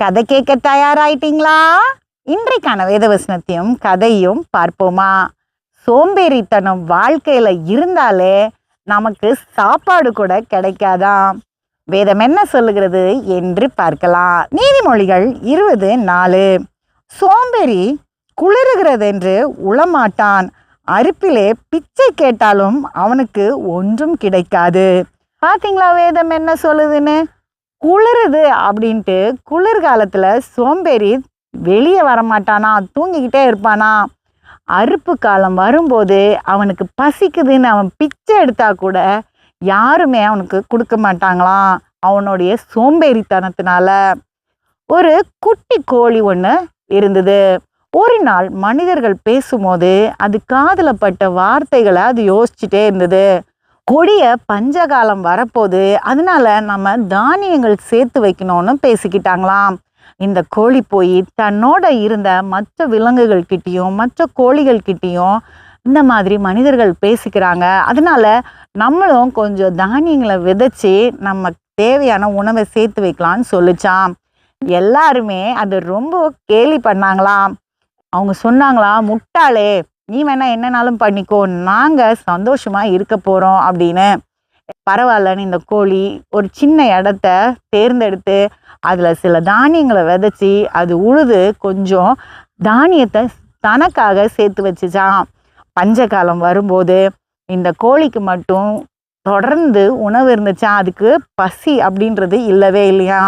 கதை கேட்க தயாராயிட்டீங்களா? இன்றைக்கான வேதவசனத்தையும் கதையும் பார்ப்போமா? சோம்பேறித்தனம் வாழ்க்கையில இருந்தாலே நமக்கு சாப்பாடு கூட கிடைக்காதாம் வேதம் என்ன சொல்லுகிறது என்று பார்க்கலாம். நீதிமொழிகள் இருபது நாலு. சோம்பேறி குளிருகிறதென்று உளமாட்டான். அறுப்பிலே பிச்சை கேட்டாலும் அவனுக்கு ஒன்றும் கிடைக்காது. பாத்தீங்களா வேதம் என்ன சொல்லுதுன்னு? குளிருது அப்படின்ட்டு குளிர்காலத்தில் சோம்பேறி வெளியே வரமாட்டானா? தூங்கிக்கிட்டே இருப்பானா? அறுப்பு காலம் வரும்போது அவனுக்கு பசிக்குதுன்னு அவன் பிச்சை எடுத்தா கூட யாருமே அவனுக்கு கொடுக்க மாட்டாங்களாம் அவனுடைய சோம்பேறித்தனத்தினால. ஒரு குட்டி கோழி ஒன்று இருந்தது. ஒரு நாள் மனிதர்கள் பேசும்போது அது காதில் பட்ட வார்த்தைகளை அது யோசிச்சுட்டே இருந்தது. கொடிய பஞ்சகாலம் வரப்போது அதனால நம்ம தானியங்கள் சேர்த்து வைக்கணும்னு பேசிக்கிட்டாங்களாம். இந்த கோழி போய் தன்னோட இருந்த மற்ற விலங்குகள் கிட்டேயும் மற்ற கோழிகள் கிட்டேயும் இந்த மாதிரி மனிதர்கள் பேசிக்கிறாங்க. அதனால நம்மளும் கொஞ்சம் தானியங்களை விதைச்சி நம்ம தேவையான உணவை சேர்த்து வைக்கலாம்னு சொல்லிச்சாம். எல்லாருமே அது ரொம்ப கேலி பண்ணாங்களாம். அவங்க சொன்னாங்களாம் முட்டாளே நீ வேணா என்னனாலும் பண்ணிக்கோ. நாங்க சந்தோஷமா இருக்க போறோம் அப்படின்னு. பரவாயில்லன்னு இந்த கோழி ஒரு சின்ன இடத்த தேர்ந்தெடுத்து அதுல சில தானியங்களை விதைச்சி அது உழுது கொஞ்சம் தானியத்தை தனக்காக சேர்த்து வச்சுச்சான் பஞ்சகாலம் வரும்போது இந்த கோழிக்கு மட்டும் தொடர்ந்து உணவு இருந்துச்சா? அதுக்கு பசி அப்படின்றது இல்லவே இல்லையா?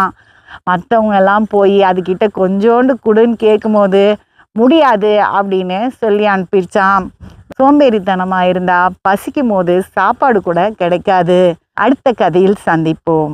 மற்றவங்க எல்லாம் போய் அதுக்கிட்ட கொஞ்சோண்டு குடுன்னு கேட்கும்போது முடியாது அப்படின்னு சொல்லி அனுப்பிடுச்சான் சோம்பேறித்தனமாக இருந்தால் பசிக்கும் போது சாப்பாடு கூட கிடைக்காது. அடுத்த கதையில் சந்திப்போம்.